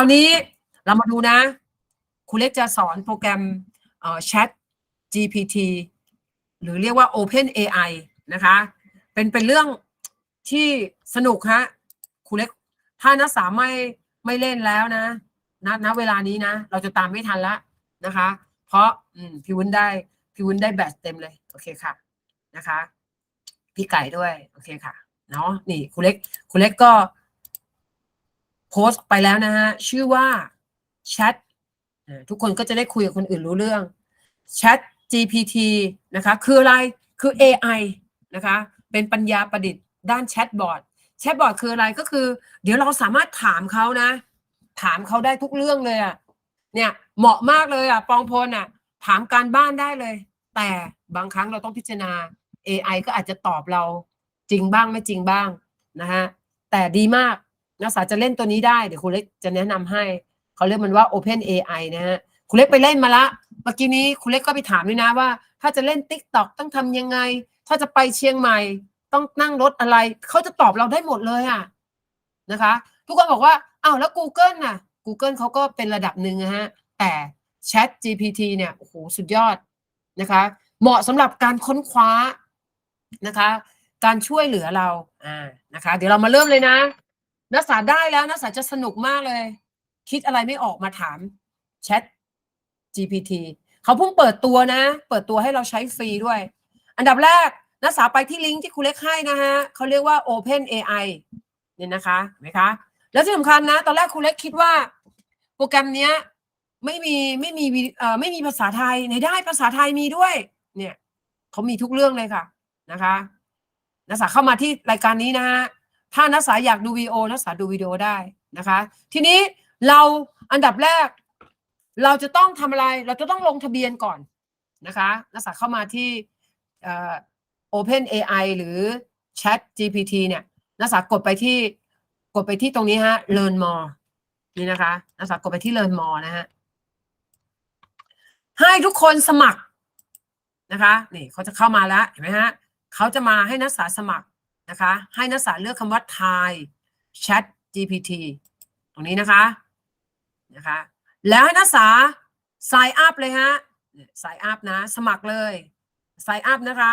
าวนี้เรามาดูนะ ครูเล็กจะสอนโปรแกรมเอ่อ Chat GPT หรือเรียกว่า Open AI นะคะ เป็นเป็นเรื่องที่สนุกฮะครูเล็ก ถ้านักศึกษาไม่ไม่เล่นแล้วนะณณเวลานี้นะ เราจะตามไม่ทันละนะคะ เพราะพี่วุ้นได้พี่วุ้นได้แบตเต็มเลย โอเคค่ะนะคะ พี่ไก่ด้วย โอเคค่ะเนาะนี่ครูเล็กครูเล็กก็ โพสต์ไปแล้วนะฮะชื่อว่า Chat เอ่อทุกคนก็จะได้คุยกับคนอื่นรู้เรื่อง Chat GPT นะคะคืออะไรคือ AI นะคะเป็นปัญญาประดิษฐ์ด้านแชทบอทแชทบอทคืออะไรก็คือ เดี๋ยวเราสามารถถามเขานะ ถามเขาได้ทุกเรื่องเลยอะเนี่ยเหมาะมากเลยอะปองพลอะถามการบ้านได้เลย แต่บางครั้งเราต้องพิจารณา AI ก็อาจจะตอบเราจริงบ้างไม่จริงบ้างนะฮะแต่ดีมาก นักศึกษาจะเล่นตัวนี้ได้ เดี๋ยวครูเล็กจะแนะนำให้ เขาเรียกมันว่า Open AI นะฮะครูเล็กไปเล่นมาละ เมื่อกี้นี้ครูเล็กก็ไปถามด้วยนะว่า ถ้าจะเล่น Tik t o อกต้องทำยังไง ถ้าจะไปเชียงใหม่ ต้องนั่งรถอะไร เขาจะตอบเราได้หมดเลยอะนะคะ ทุกคนบอกว่าอ้าวแล้ว Google น่ะ Google เขาก็เป็นระดับหนึ่งนะฮะ แต่ Chat GPT เนี่ยโอ้โหสุดยอดนะคะ เหมาะสำหรับการค้นคว้านะคะ การช่วยเหลือเราอ่านะคะ เดี๋ยวเรามาเริ่มเลยนะ นักศึกษาได้แล้วนักศึกษาจะสนุกมากเลย คิดอะไรไม่ออกมาถาม Chat GPT เขาเพิ่งเปิดตัวนะ เปิดตัวให้เราใช้ฟรีด้วย อันดับแรกนักศึกษาไปที่ลิงก์ที่ครูเล็กให้นะฮะเขาเรียกว่า Open AI เนี่ยนะคะเห็นไหมคะ แล้วที่สำคัญนะ ตอนแรกครูเล็กคิดว่า โปรแกรมเนี้ยไม่มีไม่มีเอ่อไม่มีภาษาไทยไหนได้ภาษาไทยมีด้วย เนี่ยเขามีทุกเรื่องเลยค่ะนะคะนักศึกษาเข้ามาที่รายการนี้นะฮะ ถ้านักศึกษาอยากดูวิดีโอนักศึกษาดูวิดีโอได้นะคะ ทีนี้เราอันดับแรก เราจะต้องทำอะไร เราจะต้องลงทะเบียนก่อนนะคะนักศึกษาเข้ามาที่เอ่อ Open AI หรือ Chat GPT เนี่ยนักศึกษากดไปที่กดไปที่ตรงนี้ฮะ Learn more นี่นะคะนักศึกษากดไปที่ Learn more นะฮะให้ทุกคนสมัครนะคะนี่เขาจะเข้ามาแล้วเห็นไหมฮะเขาจะมาให้นักศึกษาสมัคร นะคะ ให้นักศึกษาเลือกคำว่า Thai Chat GPT ตรงนี้นะคะนะคะ แล้วให้นักศึกษา sign up เลยฮะ sign up นะ สมัครเลย sign up นะคะ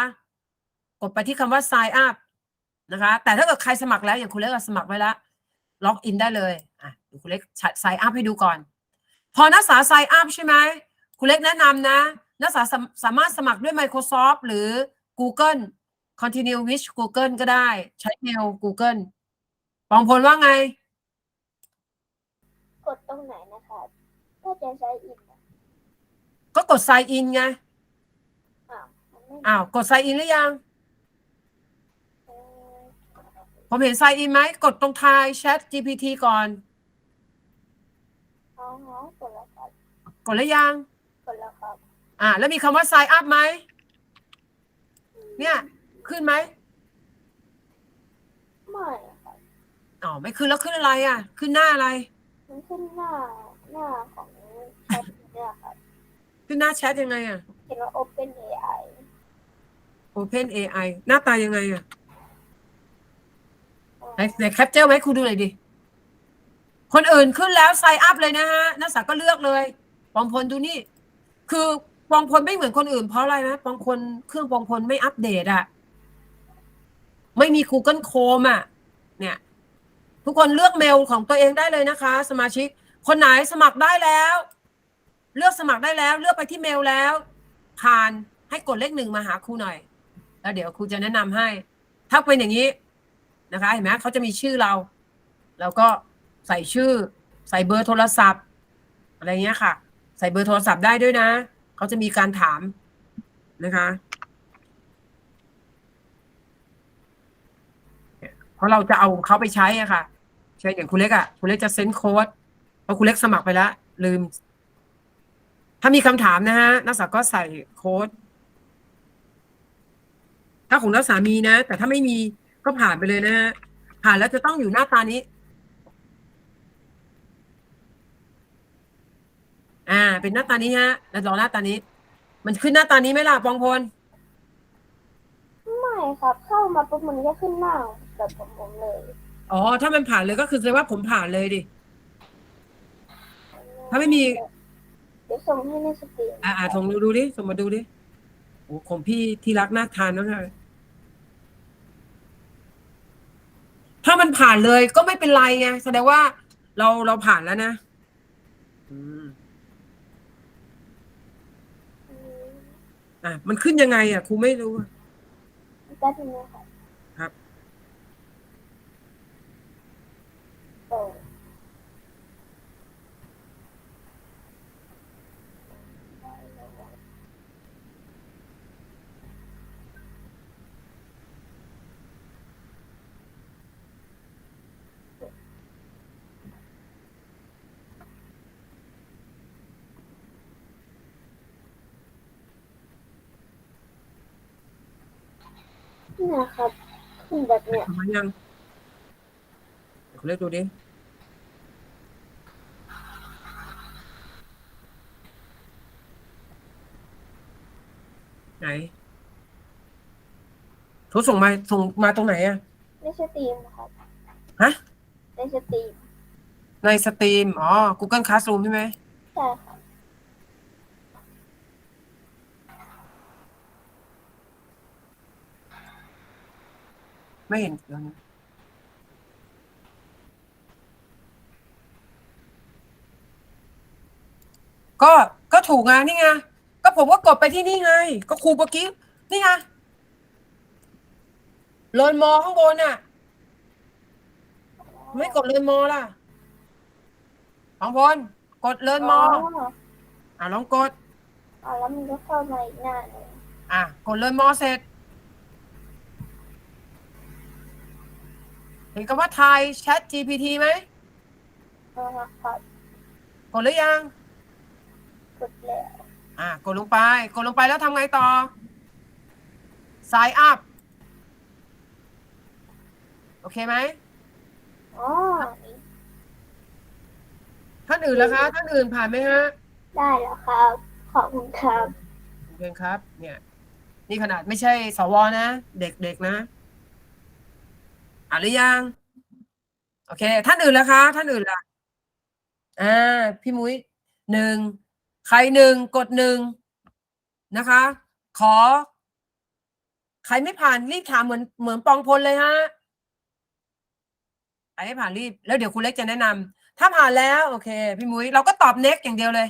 กดไปที่คำว่า sign up นะคะ แต่ถ้าเกิดใครสมัครแล้ว อย่างคุณเล็กสมัครไว้แล้วล็อกอินได้เลยอะเดี๋ยวคุณเล็ก sign up ให้ดูก่อน พอนักศึกษา sign up ใช่ไหมคุณเล็กแนะนำนะ นักศึกษาสามารถสมัครด้วย Microsoft หรือ Google Continue with Google ก็ได้ ใช้เมล Google ปองพลว่าไง กดตรงไหนนะคะถ้าจะใช้อินอะก็กด sign in ไง อ้าวมันไม่อ้าว กด sign in หรือยัง เออผมเห็น sign in ไหม กดตรงทาย Chat GPT ก่อนอ๋อกดแล้วครับกดแล้วยัง กดแล้วครับอ่า แล้วมีคำว่า sign up ไหม เนี่ย ขึ้นไหมไม่ครับอ๋อไม่ขึ้นแล้วขึ้นอะไรอะ ขึ้นหน้าอะไร มันขึ้นหน้าหน้าของแชทเนี่ยครับขึ้นหน้าแชทยังไงอะเห็นว่า Open AI Open AI หน้าตายังไงอะไหนไหนแคปเจอร์ไหมาให้ครูดูหน่อยดิ คนอื่นขึ้นแล้วไซอัพเลยนะฮะนักศึกษาก็เลือกเลยปองพลดูนี่ คือปองพลไม่เหมือนคนอื่นเพราะอะไรนะปองพลเครื่องปองพลไม่อัปเดตอะ ไม่มี Google Chrome อะเนี่ย ทุกคนเลือกเมลของตัวเองได้เลยนะคะ สมาชิก คนไหนสมัครได้แล้ว เลือกสมัครได้แล้ว เลือกไปที่เมลแล้ว ผ่านให้กดเลขหนึ่งมาหาครูหน่อย แล้วเดี๋ยวครูจะแนะนำให้ ถ้าเป็นอย่างนี้นะคะ เห็นไหมเขาจะมีชื่อเรา แล้วก็ใส่ชื่อ ใส่เบอร์โทรศัพท์ อะไรเงี้ยค่ะ ใส่เบอร์โทรศัพท์ได้ด้วยนะ เขาจะมีการถามนะคะ เพราะเราจะเอาเขาไปใช้อะค่ะใช่อย่างคุณเล็กอะคุณเล็กจะเซ็นโค้ดเพราะคุณเล็กสมัครไปแล้วลืม ถ้ามีคำถามนะฮะนักศึกษาก็ใส่โค้ดถ้าของนักศึกษามีนะ แต่ถ้าไม่มีก็ผ่านไปเลยนะฮะผ่านแล้วจะต้องอยู่หน้าตานี้ อ่า เป็นหน้าตานี้ฮะ แล้วรอหน้าตานี้ มันขึ้นหน้าตานี้ไหมล่ะปองพล ไม่ครับ เข้ามาปุ๊บมันก็ขึ้นหน้า แบบผมผมเลย อ๋อ ถ้ามันผ่านเลยก็คือแสดงว่าผมผ่านเลยดิ ถ้าไม่มี เดี๋ยวส่งให้ในสตรีมอ่าอ่าส่งดูดูดิส่งมาดูดิโอ้ของพี่ที่รักน่าทานมากเลยถ้ามันผ่านเลยก็ไม่เป็นไรไงแสดงว่าเราเราผ่านแล้วนะ อืมอืมอะ มันขึ้นยังไง อะครูไม่รู้อะ แป๊บนึงนะคะ ครับ โอ้นี่นะครับขึ้นแบบเนี้ยทำมายัง เดี๋ยวคุณเล็กดูดิ ไหนเขาส่งมาส่งมาตรงไหนอะในสตรีมครับฮะ ในสตรีมในสตรีม อ๋อ Google Classroom ใช่ไหม ใช่ครับ ไม่เห็นเดี๋ยวนะ ก็ก็ถูกไงนี่ไงก็ผมก็กดไปที่นี่ไง ก็ครูเมื่อกี้นี่ไงเลินมอข้างบนน่ะ ไม่กดเลินมอล่ะของพลกดเลินมออะลองกดอ๋อแล้วมันก็เข้ามาอีกหน้าหนึ่งอะกดเลินมอเสร็จเห็นคำว่าไทย Chat GPT ไหมนะครับกดหรือยัง กดแล้วอะกดลงไปกดลงไปแล้วทำไงต่อ sign up โอเคไหมอ๋อนี่ท่านอื่นล่ะคะท่านอื่นผ่านไหมฮะได้แล้วครับ ขอบคุณครับเรียนครับ เนี่ย นี่ขนาดไม่ใช่สวนะ เด็กๆนะอ่านหรือยัง โอเค ท่านอื่นล่ะคะ ท่านอื่นล่ะอ่าพี่มุ้ยหนึ่ง ใครหนึ่งกดหนึ่งนะคะ ขอ ใครไม่ผ่านรีบถามเหมือนเหมือนปองพลเลยฮะใครไม่ผ่านรีบ แล้วเดี๋ยวคุณเล็กจะแนะนำถ้าผ่านแล้ว โอเค พี่มุ้ยเราก็ตอบ next อย่างเดียวเลย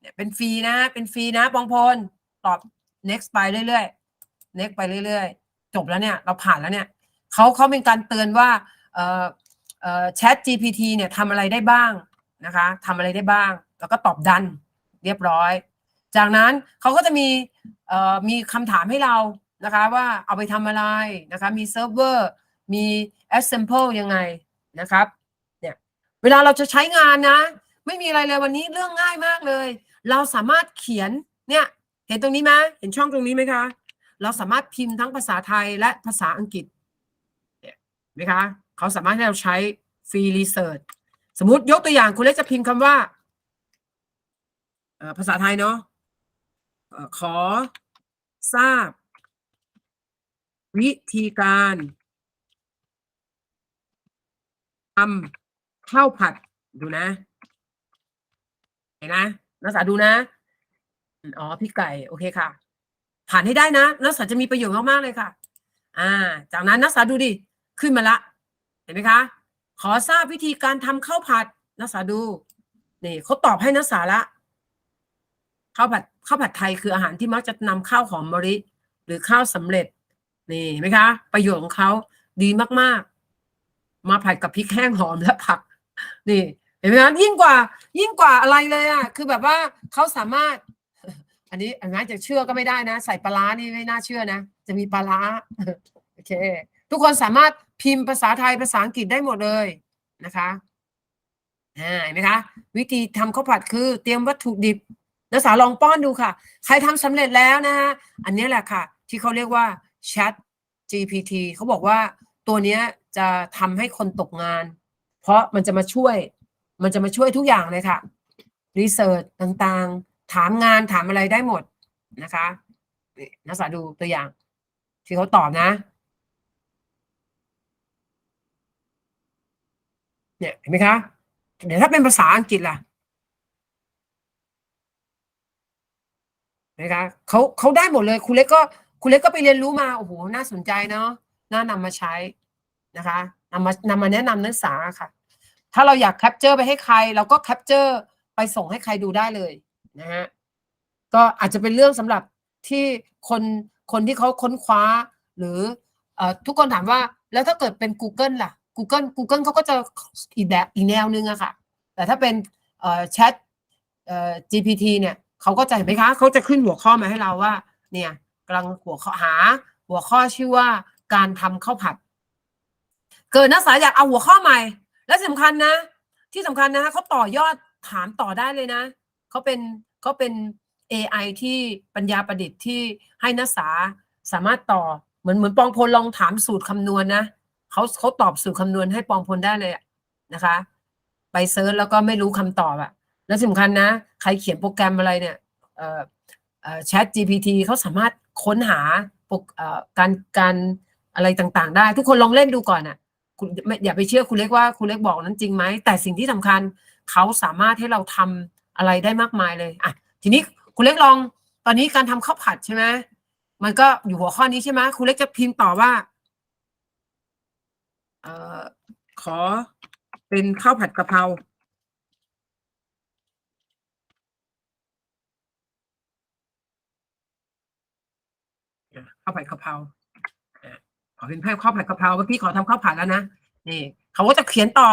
เนี่ยเป็นฟรีนะ เป็นฟรีนะปองพลตอบ next ไปเรื่อยๆ next ไปเรื่อยๆ จบแล้วเนี่ย เราผ่านแล้วเนี่ยเขาเขาเป็นการเตือนว่าเอ่อเอ่อ Chat GPT เนี่ยทำอะไรได้บ้างนะคะทำอะไรได้บ้าง แล้วก็ตอบดัน เรียบร้อย จากนั้นเขาก็จะมีมีคำถามให้เรานะคะว่าเอาไปทำอะไรนะคะมีเซิร์ฟเวอร์มี example ยังไงนะครับเนี่ยเวลาเราจะใช้งานนะ ไม่มีอะไรเลยวันนี้เรื่องง่ายมากเลย เราสามารถเขียนเนี่ยเห็นตรงนี้ไหมเห็นช่องตรงนี้ไหมคะ เราสามารถพิมพ์ทั้งภาษาไทยและภาษาอังกฤษเนี่ยไหมคะเขาสามารถให้เราใช้ฟรีรีเสิร์ชสมมติยกตัวอย่างคุณเล็กจะพิมพ์คำว่า ภาษาไทยเนาะขอทราบ วิธีการทำข้าวผัดดูนะเห็นนะนักศึกษาดูนะ อ๋อ พี่ไก่ โอเคค่ะ ผ่านให้ได้นะ นักศึกษาจะมีประโยชน์มากๆเลยค่ะ อ่า จากนั้นนักศึกษาดูดิ ขึ้นมาละ เห็นไหมคะ ขอทราบวิธีการทำข้าวผัด นักศึกษาดู นี่เขาตอบให้นักศึกษาละ ข้าวผัดข้าวผัดไทยคืออาหารที่มักจะนำข้าวหอมมะลิหรือข้าวสำเร็จนี่ไหมคะ ประโยชน์ของเขาดีมากๆ มาผัดกับพริกแห้งหอมและผัก นี่เห็นไหมคะยิ่งกว่า ยิ่งกว่าอะไรเลยอะคือแบบว่าเขาสามารถ อันนี้อันนั้นจะเชื่อก็ไม่ได้นะ ใส่ปลาร้านี่ไม่น่าเชื่อนะ จะมีปลาร้าโอเค ทุกคนสามารถพิมพ์ภาษาไทยภาษาอังกฤษได้หมดเลยนะคะอ่าเห็นไหมคะ วิธีทำข้าวผัดคือ เตรียมวัตถุดิบ นักศึกษาลองป้อนดูค่ะ ใครทำสำเร็จแล้วนะฮะอันนี้แหละค่ะ ที่เขาเรียกว่า Chat GPT เขาบอกว่าตัวนี้จะทำให้คนตกงาน เพราะมันจะมาช่วย มันจะมาช่วยทุกอย่างเลยค่ะรีเสิร์ชต่างๆ ถามงานถามอะไรได้หมดนะคะนี่นักศึกษาดูตัวอย่าง ที่เขาตอบนะ เนี่ยเห็นไหมคะ เดี๋ยวถ้าเป็นภาษาอังกฤษล่ะ นะคะเขาเขาได้หมดเลยครูเล็กก็ครูเล็กก็ไปเรียนรู้มาโอ้โหน่าสนใจเนาะน่านำมาใช้นะคะนำมานำมาแนะนำนักศึกษาค่ะ ถ้าเราอยากแคปเจอร์ไปให้ใคร เราก็แคปเจอร์ไปส่งให้ใครดูได้เลยนะฮะก็อาจจะเป็นเรื่องสำหรับที่คนคนที่เขาค้นคว้าหรืออทุกคนถามว่าแล้วถ้าเกิดเป็น Google ล่ะ Google Google เขาก็จะอีกแบบอีกแนวนึงอะค่ะ แต่ถ้าเป็นแชท GPT เนี่ย เขาก็จะเห็นไหมคะ เขาจะขึ้นหัวข้อมาให้เราว่า เนี่ยกำลังหัวข้อหา หัวข้อชื่อว่าการทำข้าวผัด เกิดนักศึกษาอยากเอาหัวข้อใหม่ และสำคัญนะ ที่สำคัญนะคะเขาต่อยอดถามต่อได้เลยนะเขาเป็นเขาเป็น AI ที่ปัญญาประดิษฐ์ที่ให้นักศึกษาสามารถต่อเหมือนเหมือนปองพลลองถามสูตรคำนวณนะเขาเขาตอบสูตรคำนวณให้ปองพลได้เลยนะคะ ไปเซิร์ชแล้วก็ไม่รู้คำตอบอะและสำคัญนะ ใครเขียนโปรแกรมอะไรเนี่ยเอ่อเออ Chat GPT เขาสามารถค้นหาปรเอ่อการการอะไรต่างๆ ได้ ทุกคนลองเล่นดูก่อนอะคุณอย่าไปเชื่อคุณเล็กว่าคุณเล็กบอกนั้นจริงไหม แต่สิ่งที่สำคัญเขาสามารถให้เราทำอะไรได้มากมายเลยอะทีนี้คุณเล็กลองตอนนี้การทำข้าวผัดใช่ไหมมันก็อยู่หัวข้อนี้ใช่ไหมคุณเล็กจะพิมพ์ต่อว่าเอ่อขอเป็นข้าวผัดกะเพราอะ ข้าวผัดกะเพราขอเป็นข้าวผัดกะเพราเมื่อกี้ขอทำข้าวผัดแล้วนะนี่เขาก็จะเขียนต่อ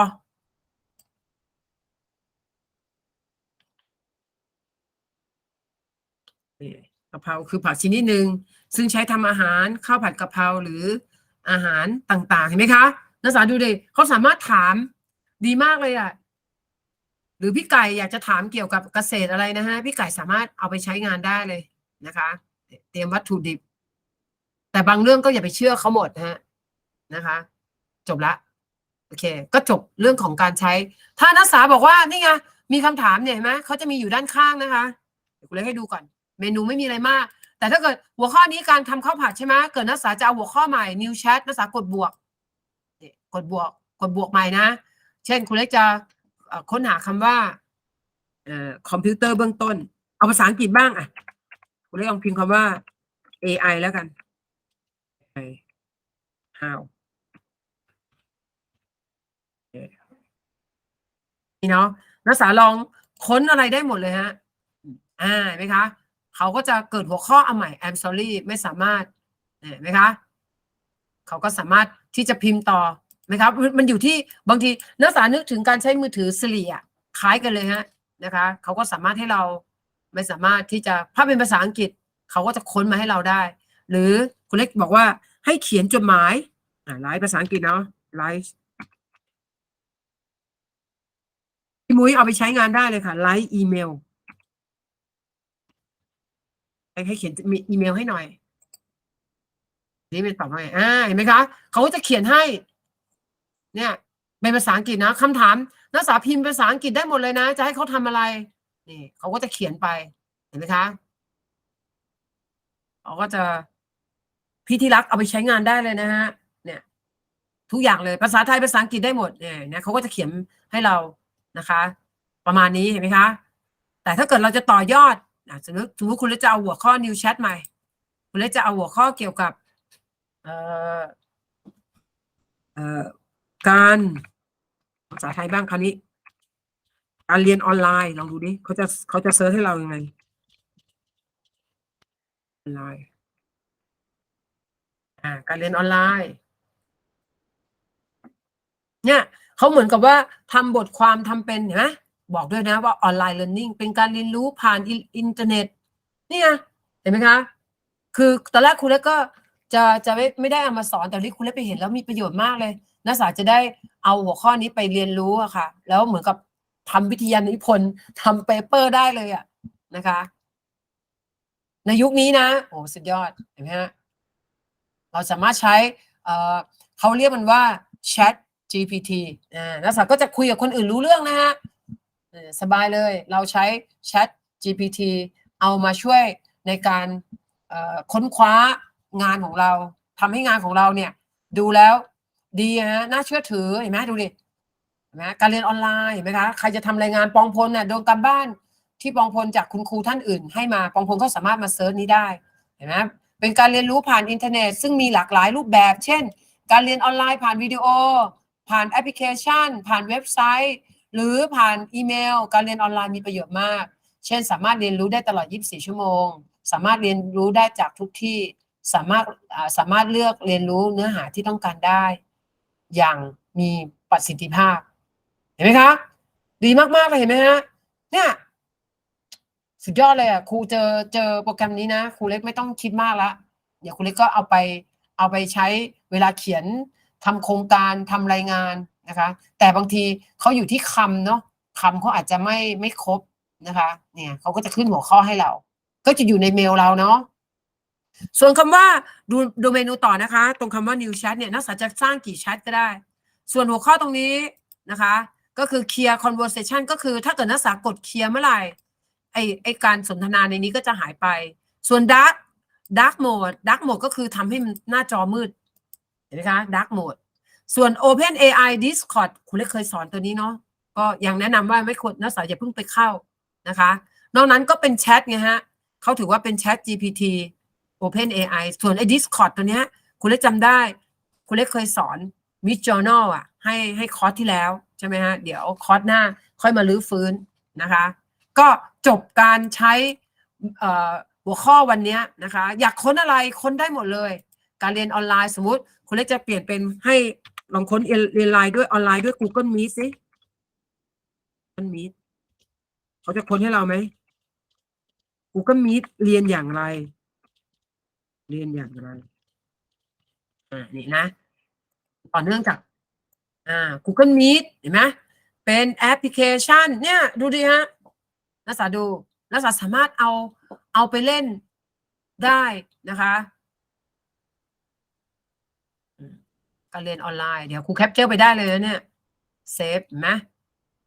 กะเพราคือผักชนิดหนึ่งซึ่งใช้ทำอาหารข้าวผัดกะเพราหรืออาหารต่างๆ เห็นไหมคะนักศึกษาดูดิเขาสามารถถามดีมากเลยอะหรือพี่ไก่อยากจะถามเกี่ยวกับเกษตรอะไรนะฮะ พี่ไก่สามารถเอาไปใช้งานได้เลยนะคะ เตรียมวัตถุดิบ แต่บางเรื่องก็อย่าไปเชื่อเขาหมดนะฮะนะคะ จบละโอเค ก็จบเรื่องของการใช้ ถ้านักศึกษาบอกว่านี่ไงมีคำถามเนี่ยเห็นไหมเขาจะมีอยู่ด้านข้างนะคะเดี๋ยวกูเลยให้ดูก่อน เมนูไม่มีอะไรมาก แต่ถ้าเกิดหัวข้อนี้การทำข้าวผัดใช่ไหมเกิดนักศึกษาจะเอาหัวข้อใหม่ new chat นักศึกษากดบวกนี่กดบวกกดบวกใหม่นะ เช่นคุณเล็กจะค้นหาคำว่าอคอมพิวเตอร์เบื้องต้น เอาภาษาอังกฤษบ้างอะคุณเล็กลองพิมพ์คำว่า AI แล้วกัน AI how นี่เนาะนักศึกษาลองค้นอะไรได้หมดเลยฮะ อ่าเห็นไหมคะ เขาก็จะเกิดหัวข้อเอาใหม่ I'm sorry ไม่สามารถเห็นไหมคะ เขาก็สามารถที่จะพิมพ์ต่อไหมครับ มันอยู่ที่บางทีนักศึกษานึกถึงการใช้มือถือสิริอะคล้ายกันเลยฮะนะคะ เขาก็สามารถให้เราไม่สามารถที่จะถ้าเป็นภาษาอังกฤษ เขาก็จะค้นมาให้เราได้ หรือ คุณเล็กบอกว่าให้เขียนจดหมายอ่าไลฟ์ภาษาอังกฤษเนาะไลฟ์พี่มุ้ยเอาไปใช้งานได้เลยค่ะไลฟ์อีเมลให้เขียนอีเมลให้หน่อยนี่เป็นตอบว่าไงอ่าเห็นไหมคะเขาก็จะเขียนให้ เนี่ยเป็นภาษาอังกฤษนะคำถามนักศึกษาพิมพ์ภาษาอังกฤษได้หมดเลยนะ จะให้เขาทำอะไรนี่เขาก็จะเขียนไป เห็นไหมคะเขาก็จะ พี่ที่รักเอาไปใช้งานได้เลยนะฮะเนี่ย ทุกอย่างเลยภาษาไทยภาษาอังกฤษได้หมดเนี่ยเนี่ยเขาก็จะเขียนให้เรานะคะ ประมาณนี้เห็นไหมคะ แต่ถ้าเกิดเราจะต่อยอดอะสมมติสมมติคุณเลจะเอาหัวข้อ new chat ใหม่ คุณเลจะเอาหัวข้อเกี่ยวกับเอ่อเอ่อการภาษาไทยบ้างคราวนี้การเรียนออนไลน์ลองดูดิเขาจะเขาจะเซิร์ชให้เรายังไงออนไลน์ อ่าการเรียนออนไลน์ เนี่ยเขาเหมือนกับว่าทำบทความทำเป็นเห็นไหมบอกด้วยนะว่าออนไลน์เรียนรู้เป็นการเรียนรู้ผ่านอินเทอร์เน็ต เนี่ไงเห็นไหมคะ คือตอนแรกครูเล็กก็จะจะไม่ไม่ได้เอามาสอนแต่ที่ครูเล็กไปเห็นแล้วมีประโยชน์มากเลยนักศึกษาจะได้เอาหัวข้อนี้ไปเรียนรู้อะค่ะ แล้วเหมือนกับทำวิทยานิพนธ์ทำเปเปอร์ได้เลยอะนะคะ ในยุคนี้นะ โอ้สุดยอดเห็นไหมฮะ เราสามารถใช้เขาเรียกมันว่า Chat GPT อ่านักศึกษาก็จะคุยกับคนอื่นรู้เรื่องนะฮะสบายเลยเราใช้ Chat GPT เอามาช่วยในการค้นคว้างานของเราทำให้งานของเราเนี่ยดูแล้วดีฮะน่าเชื่อถือเห็นไหมดูดิเห็นไหมการเรียนออนไลน์เห็นไหมคะใครจะทำรายงานปองพลเนี่ยโดนการบ้านที่ปองพลจากคุณครูท่านอื่น ให้มาปองพลก็สามารถมาเซิร์ชนี้ได้เห็นไหม เป็นการเรียนรู้ผ่านอินเทอร์เน็ต ซึ่งมีหลากหลายรูปแบบ เช่น การเรียนออนไลน์ผ่านวิดีโอ ผ่านแอปพลิเคชัน ผ่านเว็บไซต์ หรือผ่านอีเมล การเรียนออนไลน์มีประโยชน์มาก เช่น สามารถเรียนรู้ได้ตลอด 24 ชั่วโมง สามารถเรียนรู้ได้จากทุกที่ สามารถสามารถเลือกเรียนรู้เนื้อหาที่ต้องการได้ อย่างมีประสิทธิภาพ เห็นไหมคะ ดีมากๆเลยเห็นไหมฮะ เนี่ย สุดยอดเลยอะครูเจอเจอโปรแกรมนี้นะครูเล็กไม่ต้องคิดมากละเดี๋ยวครูเล็กก็เอาไปเอาไปใช้เวลาเขียนทำโครงการทำรายงานนะคะ แต่บางทีเขาอยู่ที่คำเนาะคำเขาอาจจะไม่ไม่ครบนะคะเนี่ยเขาก็จะขึ้นหัวข้อให้เรา ก็จะอยู่ในเมลเราเนาะส่วนคำว่าดูดูเมนูต่อนะคะ ตรงคำว่า new chat เนี่ยนักศึกษาจะสร้างกี่แชทก็ได้ ส่วนหัวข้อตรงนี้นะคะ ก็คือ clear conversation ก็คือถ้าเกิดนักศึกษากด clear เมื่อไหร่ ไอไอการสนทนาในนี้ก็จะหายไป ส่วน dark dark mode dark mode ก็คือทำให้มันหน้าจอมืด เห็นไหมคะ dark mode ส่วน open AI discord คุณเล็กเคยสอนตัวนี้เนาะก็ยังแนะนำว่าไม่ควรนักศึกษาอย่าเพิ่งไปเข้านะคะ นอกนั้นก็เป็นแชทไงฮะเขาถือว่าเป็นแชท GPT Open AI ส่วนไอ้ Discord ตัวเนี้ย คุณเล็กจำได้ คุณเล็กเคยสอน Mid Journal อะ ให้ให้คอร์สที่แล้ว ใช่ไหมฮะ เดี๋ยวคอร์สหน้าค่อยมาลื้อฟื้นนะคะ ก็จบการใช้หัวข้อวันนี้นะคะ อยากค้นอะไรค้นได้หมดเลย การเรียนออนไลน์สมมติคุณเล็กจะเปลี่ยนเป็นให้ลองค้นเรียนเรียนไลน์ด้วยออนไลน์ด้วย Google Meet สิ Google Meet เขาจะค้นให้เราไหม Google Meet เรียนอย่างไร เรียนอย่างไรอ่านี่นะ ต่อเนื่องจากอ่า Google Meet เห็นไหมเป็นแอปพลิเคชัน เนี่ย ดูดิฮะ นักศึกษาดูนักศึกษาสามารถเอาเอาไปเล่นได้นะคะการเรียนออนไลน์เดี๋ยวครูแคปเจอร์ไปได้เลยเนี่ยเซฟไหม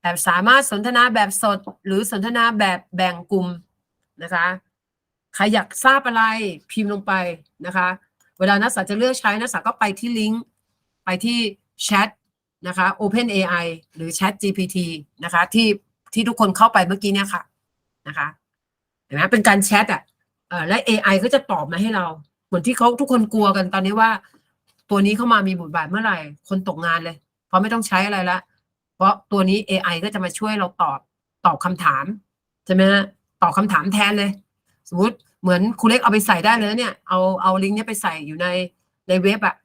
แบบสามารถสนทนาแบบสด หรือสนทนาแบบแบ่งกลุ่มนะคะใครอยากทราบอะไรพิมพ์ลงไปนะคะ เวลานักศึกษาจะเลือกใช้นักศึกษาก็ไปที่ลิงก์ไปที่แชทนะคะ Open AI หรือ Chat GPT นะคะ ที่ที่ทุกคนเข้าไปเมื่อกี้เนี่ยค่ะ นะคะเห็นไหมเป็นการแชทอะและ AI ก็จะตอบมาให้เรา เหมือนที่เขาทุกคนกลัวกันตอนนี้ว่า ตัวนี้เข้ามามีบทบาทเมื่อไหร่ คนตกงานเลย เพราะไม่ต้องใช้อะไรละ เพราะตัวนี้ AI ก็จะมาช่วยเราตอบตอบคำถามใช่ไหมฮะตอบคำถามแทนเลย สมมติเหมือนครูเล็กเอาไปใส่ได้เลยเนี่ยเอาเอาลิงก์เนี้ยไปใส่อยู่ในในเว็บอะ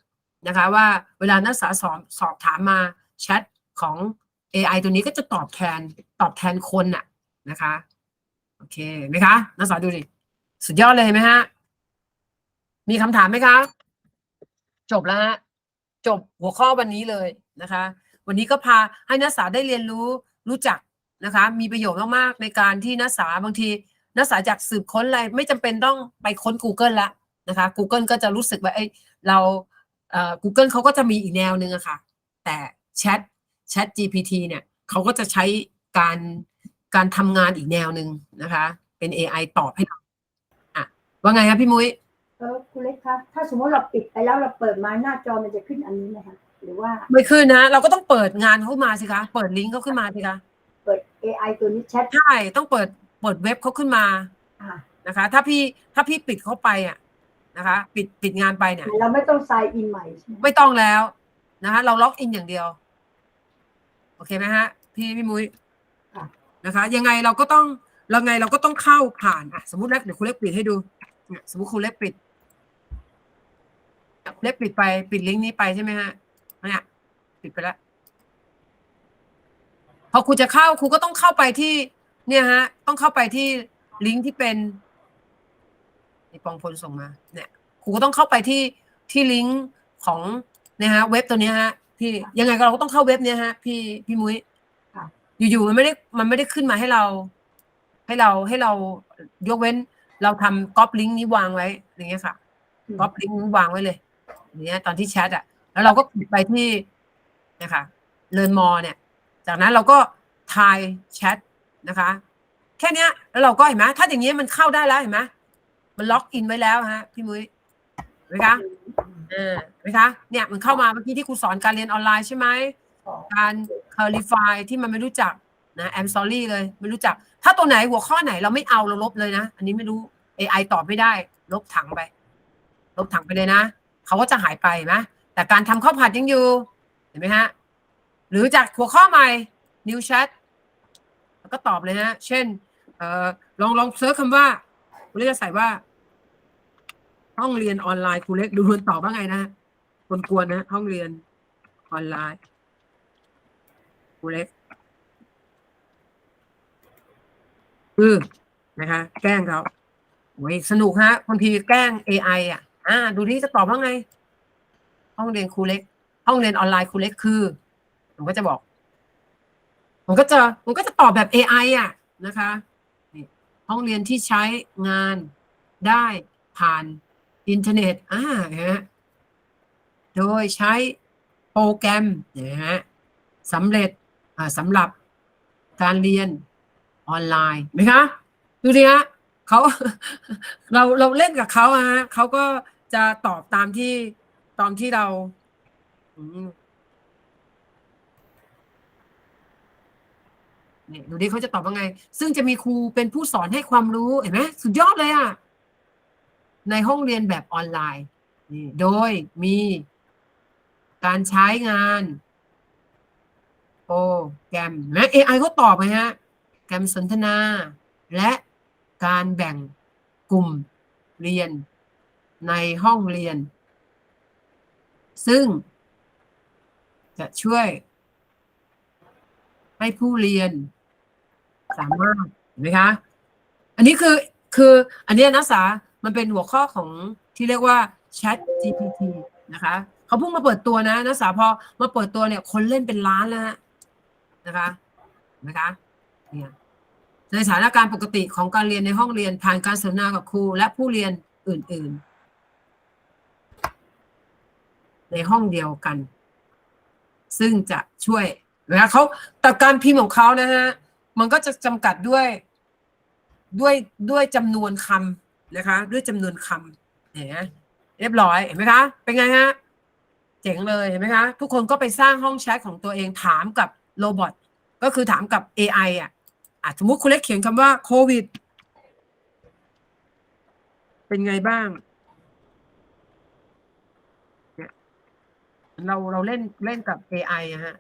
นะคะว่าเวลานักศึกษาสอบสอบถามมาแชทของ AI ตัวนี้ก็จะตอบแทนตอบแทนคนน่ะนะคะ โอเคไหมคะนักศึกษาดูดิสุดยอดเลยเห็นไหมฮะ มีคำถามไหมคะ จบแล้วฮะ จบหัวข้อวันนี้เลยนะคะ วันนี้ก็พาให้นักศึกษาได้เรียนรู้รู้จักนะคะ มีประโยชน์มากๆในการที่นักศึกษาบางทีนักศึกษาจากสืบค้นอะไรไม่จำเป็นต้องไปค้น Google ละนะคะ Google ก็จะรู้สึกว่าเอ้ยเราเอ่อ Google เขาก็จะมีอีกแนวหนึ่งอะค่ะ แต่แชทแชท GPT เนี่ยเขาก็จะใช้การ การทำงานอีกแนวหนึ่งนะคะ เป็น AI ตอบให้เราอะว่าไงครับพี่มุ้ยเออคุณเล็กคะถ้าสมมติเราปิดไปแล้วเราเปิดมาหน้าจอมันจะขึ้นอันนี้ไหมคะหรือว่าไม่ขึ้นนะ เราก็ต้องเปิดงานเขามาสิคะ เปิดลิงก์เขาขึ้นมาสิคะ เปิด AI ตัวนี้แชทใช่ ต้องเปิดเปิดเว็บเขาขึ้นมาอ่านะคะ ถ้าพี่ถ้าพี่ปิดเข้าไปอะนะคะ ปิดปิดงานไปเนี่ย เราไม่ต้อง sign in ใหม่ใช่ไหมไม่ต้องแล้วนะคะ เราล็อกอินอย่างเดียว โอเคไหมฮะ พี่พี่มุ้ย นะคะ ยังไงเราก็ต้องเราไงเราก็ต้องเข้าผ่านอะสมมติแล้วเดี๋ยวคุณเล็กปิดให้ดูเนี่ยสมมติคุณเล็กปิดเล็กปิดไปปิดลิงก์นี้ไปใช่ไหมฮะเนี่ยปิดไปแล้วพอครูจะเข้าครูก็ต้องเข้าไปที่ เนี่ยฮะ ต้องเข้าไปที่ลิงก์ที่เป็นนี่ปองพลส่งมา เนี่ยครูก็ต้องเข้าไปที่ที่ลิงก์ของเนี่ยฮะเว็บตัวนี้ฮะพี่ยังไงก็เราก็ต้องเข้าเว็บเนี้ยฮะ พี่พี่มุ้ย อยู่ๆมันไม่ได้มันไม่ได้ขึ้นมาให้เรา ให้เราให้เรายกเว้น เราทำก๊อปลิงก์นี้วางไว้ อย่างเงี้ยค่ะก๊อปลิงก์นี้วางไว้เลยอย่างเงี้ยตอนที่แชทอะ แล้วเราก็กดไปที่นะคะเลินมอเนี่ย จากนั้นเราก็ทายแชทนะคะ แค่เนี้ย แล้วเราก็เห็นไหมถ้าอย่างเงี้ยมันเข้าได้แล้วเห็นไหมมันล็อกอินไว้แล้วฮะพี่มุ้ยเห็นไหมคะเออเห็นไหมคะเนี่ยมันเข้ามาเมื่อกี้ที่ครูสอนการเรียนออนไลน์ใช่ไหม การ clarify ที่มันไม่รู้จักนะแอมซอรี่เลยไม่รู้จัก ถ้าตัวไหนหัวข้อไหนเราไม่เอาเราลบเลยนะ อันนี้ไม่รู้ AI ตอบไม่ได้ ลบถังไป ลบถังไปเลยนะเขาก็จะหายไปนะแต่การทำข้าวผัดยังอยู่ เห็นไหมฮะ หรือจากหัวข้อใหม่ new chat แล้วก็ตอบเลยฮะ เช่นเออลองลองเซิร์ชคำว่าคุณเล็กจะใส่ว่า ห้องเรียนออนไลน์ครูเล็กดูนตอบว่าไงนะกวนๆนะ ห้องเรียนออนไลน์ รูเล็กอือนะคะ แกล้งเขาโอ้ยสนุกฮะบางทีแกล้ง AI อะ อ่า ดูที่จะตอบว่าไง ห้องเรียนครูเล็ก ห้องเรียนออนไลน์ครูเล็กคือ ผมก็จะบอก ผมก็จะผมก็จะตอบแบบ AI อะนะคะนี่ห้องเรียนที่ใช้งานได้ผ่านอินเทอร์เน็ต อ่าเห็นไหมโดยใช้โปรแกรมนะฮะสำเร็จ สำหรับการเรียนออนไลน์ไหมคะดูดิฮะเขาเราเราเล่นกับเขาฮะเขาก็จะตอบตามที่ตอนที่เราเนี่ยดูดิเขาจะตอบว่าไง ซึ่งจะมีครูเป็นผู้สอนให้ความรู้เห็นไหมสุดยอดเลยอะในห้องเรียนแบบออนไลน์ โดยมีการใช้งาน โปแกรมแม้ AI ก็ตอบไงฮะแกรมสนทนา และการแบ่งกลุ่มเรียนในห้องเรียน ซึ่ง จะช่วย ให้ผู้เรียน สามารถเห็นไหมคะ อันนี้คือคืออันนี้นักศึกษามันเป็นหัวข้อของที่เรียกว่า Chat GPT นะคะ เขาเพิ่งมาเปิดตัวนะนักศึกษาพอมาเปิดตัวเนี่ย คนเล่นเป็นล้านแล้วฮะ นะคะนไหมคะเนี่ยในสถานการณ์ปกติของการเรียนในห้องเรียนผ่านการสนทนากับครู และผู้เรียนอื่น ๆ ในห้องเดียวกัน ซึ่งจะช่วยเวลาเขาแต่การพิมพ์ของเขานะฮะมันก็จะจำกัดด้วยด้วยด้วยจำนวนคำนะคะ ด้วยจำนวนคำเห็นไหมเรียบร้อยเห็นไหมคะ เป็นไงฮะเจ๋งเลยเห็นไหมคะ ทุกคนก็ไปสร้างห้องแชทของตัวเองถามกับ โรบอทก็คือถามกับ AI อะอะสมมติคุณเล็กเขียนคำว่าโควิด เป็นไงบ้างเนี่ยเราเราเล่นเล่นกับ AI อะฮะ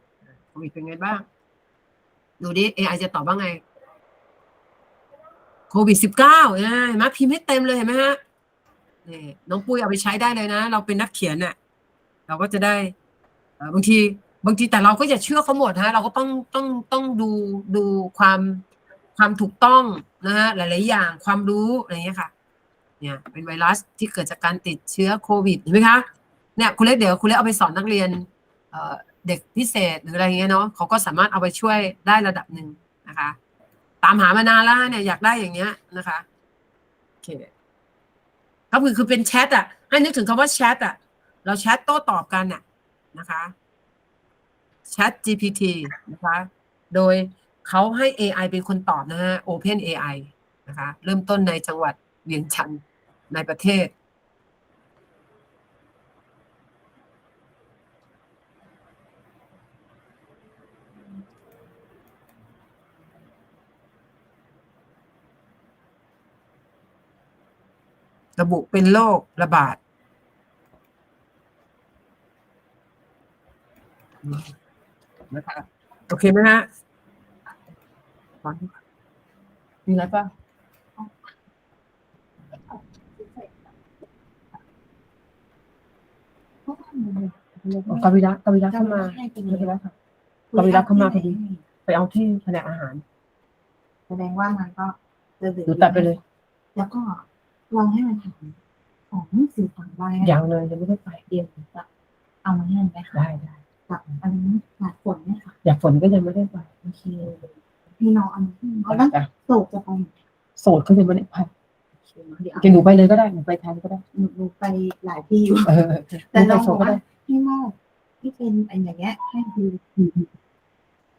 โควิดเป็นไงบ้าง ดูดิ AI จะตอบว่าไง โควิดสิบเก้าเห็นไหมพิมพ์ให้เต็มเลยเห็นไหมฮะนี่น้องปุ้ยเอาไปใช้ได้เลยนะ เราเป็นนักเขียนน่ะเราก็จะได้บางที บางทีแต่เราก็อย่าเชื่อเขาหมดฮะเราก็ต้องต้องต้องดูดูความความถูกต้องนะฮะหลาย ๆ อย่างความรู้อะไรเงี้ยค่ะ เนี่ยเป็นไวรัสที่เกิดจากการติดเชื้อโควิดเห็นไหมคะเนี่ยคุณเล็กเดี๋ยวคุณเล็กเอาไปสอนนักเรียนเด็กพิเศษหรืออะไรเงี้ยเนาะเขาก็สามารถเอาไปช่วยได้ระดับหนึ่งนะคะ ตามหามานานแล้วเนี่ยอยากได้อย่างเงี้ยนะคะโอเคก็คือคือเป็นแชทอะให้นึกถึงคำว่าแชทอะเราแชทโต้ตอบกันน่ะนะคะ Chat GPT นะคะ โดยเขาให้ AI เป็นคนตอบนะฮะ Open AI นะคะ เริ่มต้นในจังหวัดเวียงจันในประเทศ ระบุเป็นโรคระบาด นะคะโอเคไหมฮะฟังมีอะไรป่ะกวิระกวิระเข้ามาไม่เป็นไรค่ะกวิระเข้ามาพอดี ไปเอาที่แผนกอาหาร แสดงว่ามันก็จะเหลือดูตัดไปเลย แล้วก็ลองให้มันถามของสื่อต่างใบอย่างเลยจะไม่ได้ไปเดียวจะเอามาให้มันไหมคะได้ได้ กับอันนี้หลาดฝนไหมคะอยากฝนก็ยังไม่ได้ไปโอเคพี่น้องเอามาให้เอาแล้วจ้ะโศกจะไปไหนโสดก็ยังไม่ได้ไปเดี๋ยวจะหนูไปเลยก็ได้หนูไปแทนก็ได้หนูหนูไปหลายที่อยู่ เออแต่หนูน้ไปองโสบดอกก็ว่าได้พี่โมกที่เป็นไอ้อย่างเงี้ยให้ดู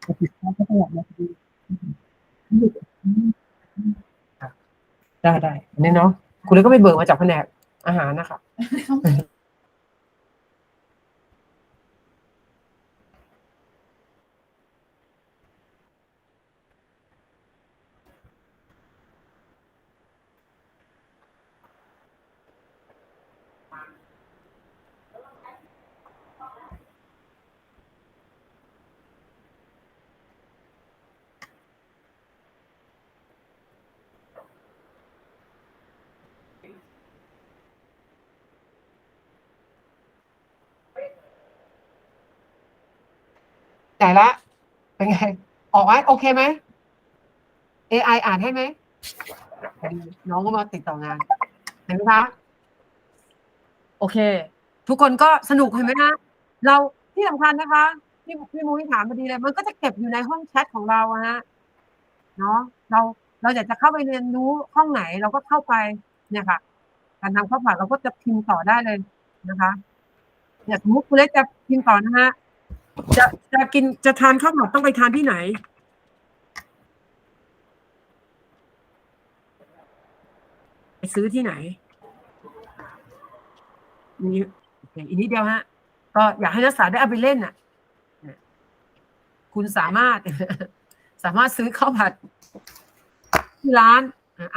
แต่ติดค้างก็อยากมาพอดีได้ได้อันนี้เนาะคุณเลยก็ไปเบิกมาจากแผนกอาหารนะคะ ไหนละ เป็นไง ออกไหมโอเคไหม AI อ่านให้ไหม น้องก็มาติดต่องาน เห็นไหมคะ โอเค ทุกคนก็สนุกเห็นไหมคะเราที่สำคัญนะคะพี่พี่มุ้ยถามพอดีเลย มันก็จะเก็บอยู่ในห้องแชทของเราอะฮะเนาะเราเราอยากจะเข้าไปเรียนรู้ห้องไหนเราก็เข้าไปเนี่ยค่ะ การทำข้าวผัดเราก็จะพิมพ์ต่อได้เลยนะคะเนี่ยสมมติคุณเล็กจะพิมพ์ต่อนะฮะ จะจะกินจะทานข้าวผัดต้องไปทานที่ไหน ไปซื้อที่ไหนนี่อีกนิดเดียวฮะ ก็อยากให้นักศึกษาได้เอาไปเล่นน่ะ คุณสามารถ สามารถซื้อข้าวผัด ที่ร้าน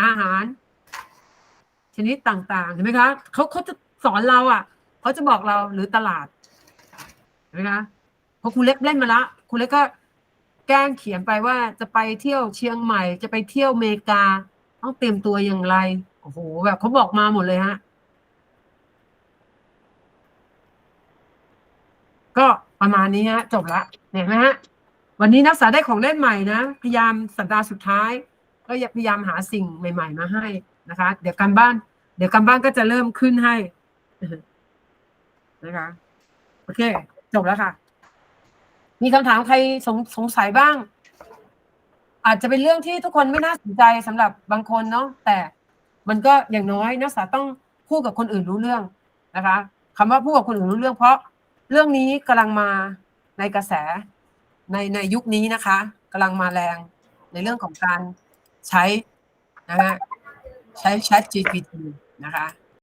อาหาร ชนิดต่างๆเห็นไหมคะเขาเขาจะสอนเราอะเขาจะบอกเราหรือตลาดเห็นไหมคะ พราะครูเล็กเล่นมาละครูเล็กก็แกล้งเขียนไปว่าจะไปเที่ยวเชียงใหม่ จะไปเที่ยวเมกา ต้องเตรียมตัวอย่างไรโอ้โหแบบเขาบอกมาหมดเลยฮะ ก็ประมาณนี้ฮะ จบละเห็นไหมฮะ วันนี้นักศึกษาได้ของเล่นใหม่นะพยายามสัปดาห์สุดท้าย ก็พยายามหาสิ่งใหม่ ๆ มาให้นะคะ เดี๋ยวการบ้าน เดี๋ยวการบ้านก็จะเริ่มขึ้นให้นะคะโอเค จบแล้วค่ะ มีคำถามใครสงสงสัยบ้าง อาจจะเป็นเรื่องที่ทุกคนไม่น่าสนใจสำหรับบางคนเนาะแต่มันก็อย่างน้อยนักศึกษาต้องพูดกับคนอื่นรู้เรื่องนะคะคำว่าพูดกับคนอื่นรู้เรื่อง เพราะเรื่องนี้กำลังมาในกระแสในในยุคนี้นะคะกำลังมาแรงในเรื่องของการใช้นะฮะใช้ Chat GPT นะคะ